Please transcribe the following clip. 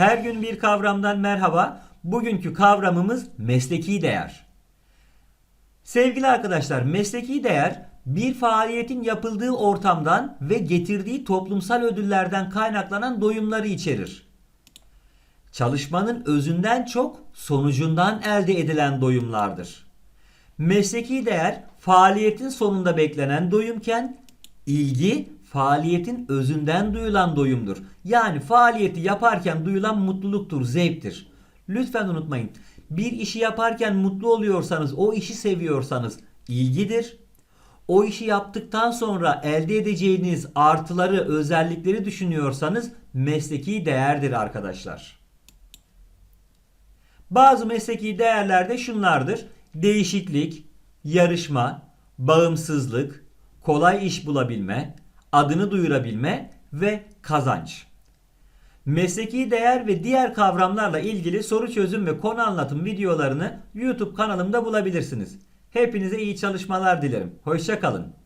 Her gün bir kavramdan merhaba. Bugünkü kavramımız mesleki değer. Sevgili arkadaşlar, mesleki değer bir faaliyetin yapıldığı ortamdan ve getirdiği toplumsal ödüllerden kaynaklanan doyumları içerir. Çalışmanın özünden çok sonucundan elde edilen doyumlardır. Mesleki değer faaliyetin sonunda beklenen doyumken ilgi faaliyetin özünden duyulan doyumdur. Yani faaliyeti yaparken duyulan mutluluktur, zevktir. Lütfen unutmayın. Bir işi yaparken mutlu oluyorsanız, o işi seviyorsanız ilgidir. O işi yaptıktan sonra elde edeceğiniz artıları, özellikleri düşünüyorsanız mesleki değerdir arkadaşlar. Bazı mesleki değerler de şunlardır. Değişiklik, yarışma, bağımsızlık, kolay iş bulabilme, adını duyurabilme ve kazanç. Mesleki değer ve diğer kavramlarla ilgili soru çözüm ve konu anlatım videolarını YouTube kanalımda bulabilirsiniz. Hepinize iyi çalışmalar dilerim. Hoşçakalın.